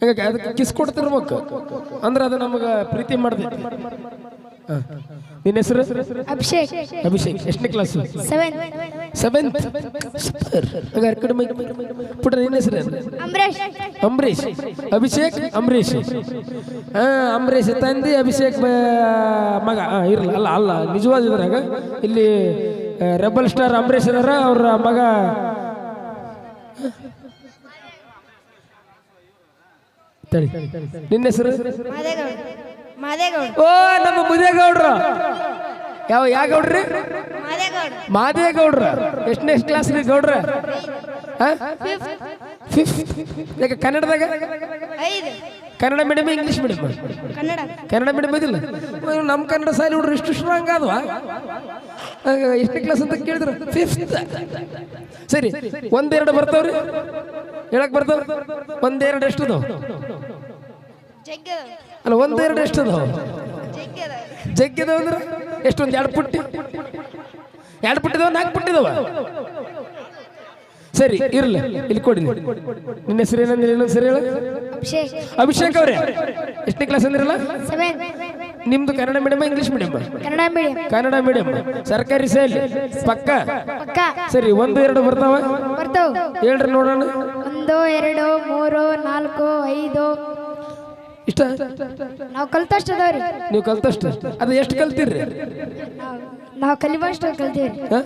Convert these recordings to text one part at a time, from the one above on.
ಹಂಗಾಗಿ ಅದಕ್ಕೆ ಕಿಸ್ ಕೊಡ್ತಿರ್ಬೇಕು. ಅಂದ್ರೆ ಅದು ನಮಗೆ ಪ್ರೀತಿ ಮಾಡ್ತೈತಿ. ನಿನ್ನ ಹೆಸರು? ಅಭಿಷೇಕ್. ಅಭಿಷೇಕ್. ಎಷ್ಟನೇ ಕ್ಲಾಸ್ ಸೆವೆನ್ ಸೆವೆಂತ್ ಪುಟ ನಿನ್ನ ಹೆಸರು? ಅಂಬರೀಶ್ ಅಭಿಷೇಕ್ ಅಂಬರೀಶ್ ಹಾ ಅಂಬರೀಶ್ ತಂದೆ ಅಭಿಷೇಕ್ ಮಗ. ಇರಲ್ಲ ಅಲ್ಲ ಅಲ್ಲ ನಿಜವಾದ ಇದ್ರಾಗ ಇಲ್ಲಿ ರೆಬಲ್ ಸ್ಟಾರ್ ಅಂಬರೀಶ್ ಅವ್ರ ಮಗ ನಿನ್ನ ಹೆಸರು? ಓ ನಮ್ಮ ಮುದೇಗೌಡ್ರ. ಯಾವ ಯಾವ ಗೌಡ್ರಿ? ಮಾದೇಗೌಡ. ಮಾದೇಗೌಡ್ರ. ಎಷ್ಟನೇ ಎಷ್ಟು ಕ್ಲಾಸ್ ರೀ ಗೌಡ್ರ? ಯಾಕೆ ಕನ್ನಡದಾಗ? Kannada medium English medium Kannada. Medium medium ಇದಿಲ್ಲ ನಮ್ಮ ಕನ್ನಡ ಸಾಲಿ ಹುಡ್ರಿ ಇಷ್ಟು ಸ್ಟ್ರಾಂಗ್ ಆದ್ವಾ. ಎಷ್ಟನೇ ಕ್ಲಾಸ್ ಅಂತ ಕೇಳಿದ್ರು? ಫಿಫ್ತ್ ಸರಿ ಒಂದೆರಡು ಬರ್ತಾವ್ರಿ. ಹೇಳಕ್ ಬರ್ತಾವ ಒಂದೆರಡು ಎಷ್ಟು ಅಲ್ಲ ಒಂದೆರಡು ಎಷ್ಟು ಜಗ್ಗದ ಅಂದ್ರೆ ಎಷ್ಟೊಂದು ಎರಡು ಪುಟ್ಟಿ. ಎರಡು ಪುಟ್ಟಿದವ ನಾಲ್ಕು ಪುಟ್ಟಿದವ? ಸರಿ ಇರ್ಲಿ ಇಲ್ಲಿ ಕೊಡಿ ನಿನ್ನ ಹೆಸರು ಏನಂದ್ರೆ ಇನ್ನೊಂದು ಸರಿ ಹೇಳು. ಅಭಿಷೇಕ್. ಅವರೇ ಎಷ್ಟನೇ ಕ್ಲಾಸ್ ಅಂದ್ರಲ್ಲ? ನಿಮ್ದು Kannada medium English medium Kannada medium Kannada medium ಸರ್ಕಾರಿ ಸೇಲ್. ಪಕ್ಕ? ಪಕ್ಕ. ಸರಿ ಒಂದು ಎರಡು ಬರ್ತಾವ? ಬರ್ತಾವ. ಹೇಳ್ರಿ ನೋಡೋಣ. ಒಂದು ಎರಡು ಮೂರು ನಾಲ್ಕು ಐದು. ಇಷ್ಟ? ನಾವು ಕಲ್ತಷ್ಟು ಅದಾವ್ರಿ ನೀವು ಕಲ್ತಷ್ಟು? ಅದು ಎಷ್ಟು ಕಲ್ತೀರಿ? ನಾವು ಕಲಿವಷ್ಟು ಕಲ್ತೀವ್ರಿ. ಹ?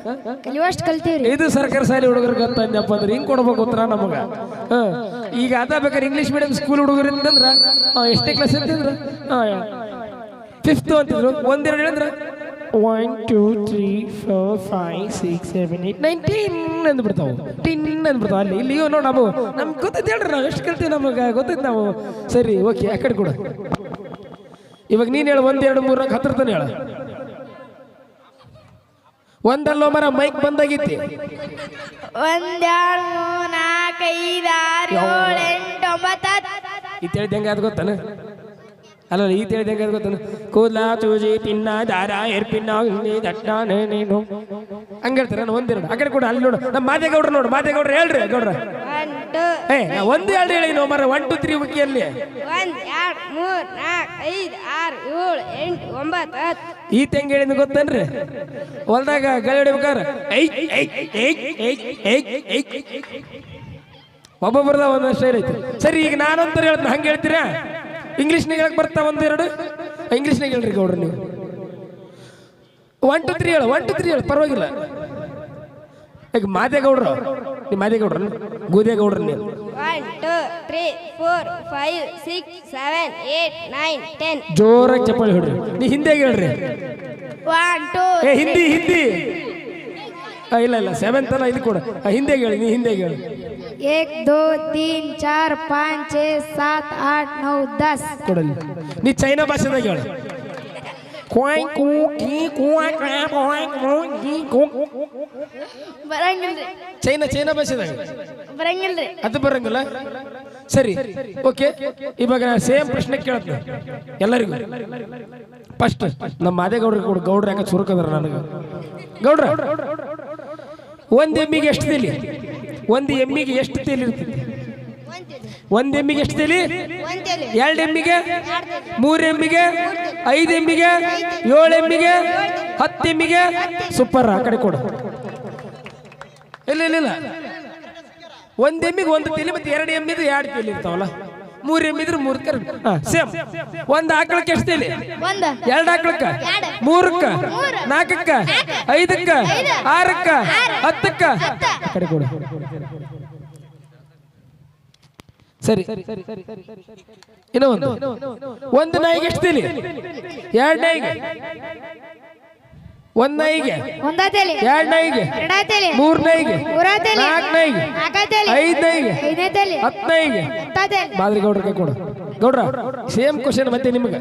ಕಲಿಯುವಷ್ಟು ಕಲ್ತೀವ್ರಿ. ಇದು ಸರ್ಕಾರಿ ಶಾಲೆ ಹುಡುಗರು ಅಂತ ಅಂದ್ಯಪ್ಪ ಅಂದ್ರೆ ಹಿಂಗೆ ಕೊಡ್ಬೇಕು ಉತ್ತರ ನಮಗ. ಹ. ಈಗ ಅದ ಬೇಕಾದ್ರೆ ಇಂಗ್ಲೀಷ್ ಮೀಡಿಯಂ ಸ್ಕೂಲ್ ಹುಡುಗರು ಅಂತಂದ್ರೆ ಎಷ್ಟೇ ಕ್ಲಾಸ್ ಅಂತಂದ್ರ ಫಿಫ್ತ್ ಅಂತಿದ್ರು ಒಂದೆರಡು ಹೇಳಿದ್ರ one two three four five six seven eight nine ten ಅಂದ್ಬಿಡ್ತಾವು ten ಅಂದ್ಬಿಡ್ತಾವ ಅಲ್ಲಿ ಇಲ್ಲಿ ನೋಡಿ ನಾವು. ನಮ್ಗೆ ಗೊತ್ತೈತೆ ಹೇಳ್ರಿ ನಾವು ಎಷ್ಟು ಕಲ್ತೀವಿ ನಮಗೆ. ಗೊತ್ತೈತೆ ನಾವು. ಸರಿ ಓಕೆ ಆ ಕಡೆ ಕೂಡ. ಇವಾಗ ನೀನು ಹೇಳು ಎರಡು ಮೂರು ಹತ್ರ ತಾನೆ ಹೇಳ. ಒಂದಲ್ಲೋ ಮರ ಮೈಕ್ ಬಂದಾಗಿತ್ತು ಒಂದೆರಡು ಮೂರು ನಾಲ್ಕು ಐದು ಆರು ಏಳು ಎಂಟು ಒಂಬತ್ತು ಹತ್ತು. ಈ ತಿಳಿದ ಹೆಂಗ ಅದು ಗೊತ್ತಾನ? ಅಲ್ಲ ಈ ತಿಳಿದ ಹೆಂಗ ಕೂದಲ ಗೊತ್ತಾನ? ಕೂದ್ಲ ಚೂಜಿ ಪಿನ್ನ ದಾರ ಏರ್ ಪಿನ್ನ ದಟ್ಟ ನೀನು ಹಂಗಿರ್ತಾರೆ ನಾನು ಒಂದೆರಡು ಆ ಕಡೆ ಕೂಡ ಅಲ್ಲಿ ನೋಡು. ನಮ್ಮ ಮಾದೇಗೌಡ್ರು ನೋಡು. ಮಾದೇಗೌಡ್ರು ಹೇಳ್ರಿ ಗೌಡ್ರ. ಏ ಒಂದು ಎರಡು ಹೇಳಿ ನೋ ಮರ ಒನ್ ಟು ತ್ರೀ ಹತ್ತು. ಈ ತೆಂಗ ಹೇಳಿದ ಗೊತ್ತೇನ್ರಿ? ಹೊಲ್ದಾಗ ಗಾಳಿ ಬೇಕಾರ ಒಬ್ಬೊಬ್ಬರದ ಒಂದೊಂದು ಸ್ಟೈಲ್ ಐತಿ ಸರಿ ಈಗ ನಾನಂತರ ಹೇಳ್ತೀನಿ. ಹಂಗೆ ಹೇಳ್ತೀರಾ? ಇಂಗ್ಲೀಷ್ನಾಗ ಹೇಳಕ್ ಬರ್ತಾ ಒಂದೆರಡು ಇಂಗ್ಲೀಷ್ನಾಗ ಹೇಳ್ರಿ ಗೌಡ್ರಿ ನೀವು. ಒನ್ ಟು ತ್ರೀ ಹೇಳು ಒನ್ ಟು ತ್ರೀ ಹೇಳು ಪರವಾಗಿಲ್ಲ. ಈಗ ಮಾದೇಗೌಡ್ರು ನೀವು ಮಾದೇಗೌಡ್ರ ಗೋದೇಗೌಡ್ರ ನೀವು. One two three four five six seven eight nine ten ಜೋರಾಗಿ ಚಪ್ಪಾಳಿ ಹೇಳ್ರಿ ನೀ ಹಿಂದೆ ಹೇಳ್ರಿ. ಒನ್ ಟು ಏ ಹಿಂದಿ ಹಿಂದಿ. ಇಲ್ಲ ಇಲ್ಲ ಸೆವೆಂತ್ ಅಲ್ಲ ಇದು ಕೊಡು ಆ, ಹಿಂದಿಯಾಗ ಹೇಳಿ ನೀ ಹಿಂದಿಯಾಗ ಹೇಳಿ एक दो तीन चार पाँच छः सात आठ नौ दस ಕೊಡಲಿ ನೀ ಚೈನಾ ಭಾಷೆದಾಗ ಹೇಳು ಕ್ವಾಯ್ ಕೂ ಕೀ ಕ್ವಾಯ್ ಕ್ವಾ ಕ್ವಾಯ್ ಕೂ ಕೀ ಕೂ. ಬರಂಗಿಲ್ರಿ ಚೈನಾ ಚೈನಾ ಭಾಷೆದಾಗ ಬರಂಗಿಲ್ರಿ ಅದು ಬರಂಗಿಲ್ಲ ಸರಿ ಓಕೆ ಇವಾಗ ಸೇಮ್ ಪ್ರಶ್ನೆ ಕೇಳತ್ನ ಎಲ್ಲರಿಗೂ ಫಸ್ಟ್ ನಮ್ಮ ಮಾದೇಗೌಡ್ರಿಗೆ ಕೊಡು ಗೌಡ್ರ ಯಾಕೆ ಚುರುಕದ್ರ ನನಗೆ ಗೌಡ್ರ ಒಂದು ಎಮ್ಮಿಗೆ ಎಷ್ಟು ತೇಲಿ? ಒಂದು ಎಮ್ಮಿಗೆ ಎಷ್ಟು ತೇಲಿ ಇರ್ತೈತಿ? ಒಂದು ಎಮ್ಮಿಗೆ ಎಷ್ಟು ತೇಲಿ? ಎರಡು ಎಮ್ಮಿಗೆ ಮೂರು ಎಮ್ಮಿಗೆ ಐದು ಎಮ್ಮಿಗೆ ಏಳು ಎಮ್ಮಿಗೆ ಹತ್ತು ಎಮ್ಮಿಗೆ ಸೂಪರ್ ಆ ಕಡೆ ಕೊಡು. ಇಲ್ಲ ಇಲ್ಲ ಇಲ್ಲ. ಒಂದು ಎಮ್ಮಿಗೆ ಒಂದು ತಲೆ ಮತ್ತೆ ಎರಡು ಎಮ್ಮಿದು ಎರಡು ತಲೆ ಇರ್ತಾವಲ್ಲ? ಮೂರು ಎಮ್ಮಿದ್ರೆ ಮೂರು ಕರ್ ಹಾ ಸೇಮ್. ಒಂದ್ ಆಕಳಕ್ಕೆ ಎಷ್ಟು ಎರಡ್ ಆಕಳಕ್ಕ? ಮೂರಕ್ಕ? ನಾಲ್ಕಕ್ಕ ಐದಕ್ಕ? ಆರಕ್ಕ? ಹತ್ತಕ್ಕ? ಸರಿ ಕಡೆ ಕೊಡು. ಸರಿ. ಇನ್ನೊಂದು. ಒಂದು ನಾಯಿಗೆ ಎಷ್ಟು ಎರಡ್ ಎರಡು ನಾಯಿಗೆ. ಒಂದ್ ನೈಗೆ ಒಂದಾತೇಲಿ. ಎರಡ್ ನಾಯಿಗೆ ಎರಡಾತೇಲಿ. ಮೂರ್ ನಾಯಿಗೆ ಮೂರಾತೇಲಿ. ನಾಲ್ಕು ನಾಲ್ಕಾತೇಲಿ. ಐದ್ ಹತ್ತಾತೇಲಿ. ಮಾದರಿ ಗೌಡ್ರಿಗೆ ಕೊಡು. ಗೌಡ್ರ ಸೇಮ್ ಕ್ವಶನ್ ಮತ್ತೆ ನಿಮಗೆ.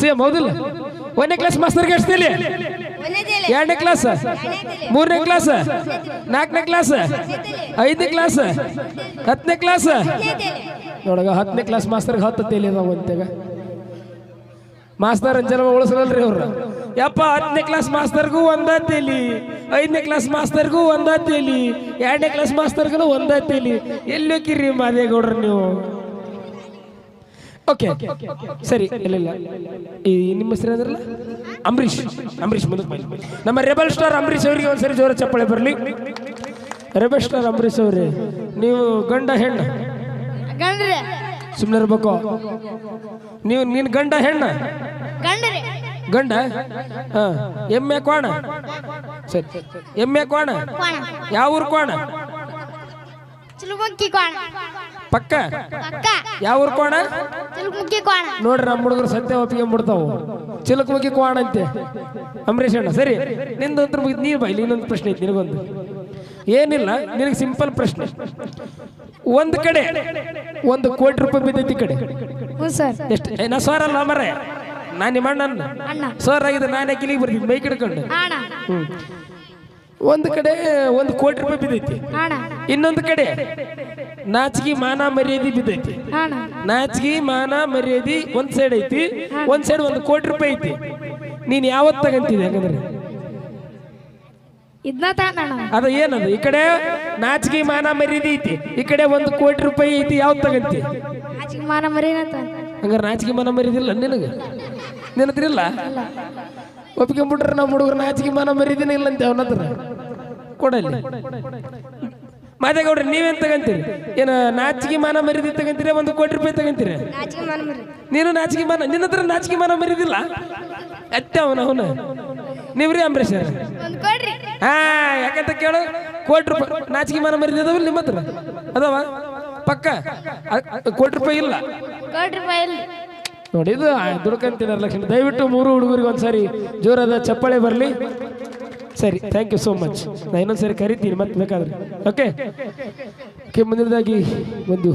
ಸೇಮ್ ಹೌದಿಲ್ಲ? ಒಂದನೇ ಕ್ಲಾಸ್ ಮಾಸ್ತರ್ಗೆ ಎಷ್ಟು ತಲೆ ಒಂದನೇತೇಲಿ. ಎರಡನೇ ಕ್ಲಾಸ್ ಮೂರನೇ ಕ್ಲಾಸ್ ನಾಲ್ಕನೇ ಕ್ಲಾಸ್ ಐದನೇ ಕ್ಲಾಸ್ ಹತ್ತನೇ ಕ್ಲಾಸ್ ನೋಡಗ ಹತ್ತನೇ ಕ್ಲಾಸ್ ಮಾಸ್ತರ್ಗೆ ಹತ್ತು ತೇಲಿ ಅದಾವ ಅಂತೆಗ ಮಾಸ್ತರ್ ಅಂಜನ ಉಳಿಸಲಲ್ರಿ ಅವ್ರು. ಯಪ್ಪ ಹತ್ತನೇ ಕ್ಲಾಸ್ ಮಾಸ್ತರ್ಗೂ ಒಂದ ತೇಲಿ ಐದನೇ ಕ್ಲಾಸ್ ಮಾಸ್ತರ್ಗೂ ಒಂದ ತೇಲಿ ಎರಡನೇ ಕ್ಲಾಸ್ ಮಾಸ್ತರ್ಗೂ ಒಂದ ತೇಲಿ ಎಲ್ಲಿ ಹೋಗಿರಿ ಮಾದೇಗೌಡ್ರ ನೀವು? ಓಕೆ ಸರಿ ಇಲ್ಲ ಇಲ್ಲ. ಈ ನಿಮ್ಮ ಹೆಸರು ಅಂದ್ರಲ್ಲ ಅಂಬರೀಷ್. ಅಂಬರೀಷ್ ಮುಂದಕ್ಕೆ ಬನ್ನಿ. ನಮ್ಮ ರೆಬಲ್ ಸ್ಟಾರ್ ಅಂಬರೀಷ್ ಅವರಿಗೆ ಒಂದ್ಸರಿ ಜೋರ ಚಪ್ಪಳೆ ಬರಲಿ. ರೆಬಲ್ ಸ್ಟಾರ್ ಅಂಬರೀಷ್ ಅವ್ರಿ ನೀವು ಗಂಡ ಹೆಣ್ಣ? ಸುಮ್ಮನೆ ಇರ್ಬೇಕು. ನೀವು ನಿನ್ನ ಗಂಡ ಹೆಣ್ಣ? ಗಂಡ್ರಿ. ಗಂಡ? ಹಾ. ಎಮ್ಮೆ ಕೋಣ ಸರಿ. ಎಮ್ಮೆ ಕೋಣ ಕೋಣ ಯಾವ ಊರು ಕೋಣ ಪಕ್ಕ? ಯಾವ ಊರು ಕೋಣ ನೋಡ್ರಿ ನಮ್ಮ ಹುಡುಗರು ಸತ್ಯ ಒಪ್ಪಿಗೆ ಬಿಡ್ತಾವು ಚಿಲಕ ಮುಗಿ ಕೋಣ ಅಂತೆ. ಅಂಬರೀಷ್ ಅಣ್ಣ ಸರಿ. ನಿಂದು ಅಂತ ಮುಗಿದ್ ನೀನು ಬೈಲಿ ಇನ್ನೊಂದು ಪ್ರಶ್ನೆ ಐತಿ ನಿನಗೊಂದು. ಏನಿಲ್ಲ ನಿನಗೆ ಸಿಂಪಲ್ ಪ್ರಶ್ನೆ. ಒಂದು ಕಡೆ ಒಂದು ಕೋಟಿ ರೂಪಾಯಿ ಬಿದ್ದೈತಿ ಈ ಕಡೆ. ಎಷ್ಟು? ನಾ ಸರ್ ಅಲ್ಲ ಮರೆ ನಾನು ನಿಮ್ಮ ಅಣ್ಣ. ಸರ್ ಆಗಿದೆ ನಾನೇ ಕಿಲಿಗೆ ಬರ್ತೀನಿ ಬೈಕ್ ಹಿಡ್ಕೊಂಡು ಹ್ಮ್. ಒಂದು ಕಡೆ ಒಂದು ಕೋಟಿ ರೂಪಾಯಿ ಬಿದ್ದೈತಿ. ಇನ್ನೊಂದು ಕಡೆ ನಾಚಿಗೆ ಮಾನ ಮರ್ಯಾದೆ ಬಿದ್ದೈತಿ. ನಾಚಿಗೆ ಮಾನ ಮರ್ಯಾದೆ ಒಂದ್ ಸೈಡ್ ಐತಿ ಒಂದ್ ಸೈಡ್ ಒಂದು ಕೋಟಿ ರೂಪಾಯಿ ಐತಿ. ನೀನ್ ಯಾವತ್ ತಗಂತಿದ್ದೆ ಯಾಕಂದ್ರೆ ಅದ ಏನದು? ಈ ಕಡೆ ನಾಚಿಗೆ ಮಾನ ಮರ್ಯಾದಿ ಐತಿ ಈ ಕಡೆ ಒಂದು ಕೋಟಿ ರೂಪಾಯಿ ಐತಿ ಯಾವ್ದು ತಗಂತಿ? ಮಾನ ಮರಿನ ಹಂಗಾರೆ ನಾಚಿಗೆ ಮಾನ ಮರ್ಯಾದಿಲ್ಲ ನಿನಗೆ? ನಿನ್ನದ್ರಿಲ್ಲ ಒಪ್ಕೊಂಡ್ಬಿಟ್ರೆ ನಮ್ಮ ಹುಡುಗರು ನಾಚಿಕೆ ಮಾನ ಮರೀದಿನ ಇಲ್ಲ ಅಂತ ಅವನ ಹತ್ರ. ಮಾತಾಗೌಡ್ರಿ ನೀವೇನ್ ತಗಂತೀರಿ? ಏನು ನಾಚಿಕೆ ಮಾನ ಮರಿದಿ ತಗಂತೀರಿ? ಒಂದು ಕೋಟಿ ರೂಪಾಯಿ ತಗಂತೀರಿ? ನೀನು ನಾಚಿಕೆ ಮಾನ ನಿನ್ನ ಹತ್ರ ನಾಚಿಕೆ ಮಾನ ಮರಿದಿಲ್ಲ ಅತ್ತೆ ಅವನ ಅವನು. ನೀವ್ರಿ ಅಂಬರೀಶ್ ಹಾ ಯಾಕಂತ ಕೇಳು. ಕೋಟಿ ರೂಪಾಯಿ ನಾಚಿಕೆ ಮಾನ ಮರಿದಿದಾವಿಲ್ಲ ನಿಮ್ಮ ಹತ್ರ? ಅದಾವ? ಪಕ್ಕ. ಕೋಟಿ ರೂಪಾಯಿ ಇಲ್ಲ. ನೋಡಿ, ಇದು ದುಡ್ಕಂತಿದ್ದಾರೆ ಲಕ್ಷ್ಮಿ ದಯವಿಟ್ಟು ಮೂರು ಹುಡುಗರಿಗೆ ಒಂದ್ಸರಿ ಜೋರಾದ ಚಪ್ಪಾಳೆ ಬರಲಿ. ಸರಿ ಥ್ಯಾಂಕ್ ಯು ಸೋ ಮಚ್ ನಾ ಇನ್ನೊಂದ್ಸರಿ ಕರಿತೀನಿ, ಮತ್ತೆ ಬೇಕಾದ್ರೆ. ಓಕೆ ಓಕೆ ಮುಂದಿನದಾಗಿ ಒಂದು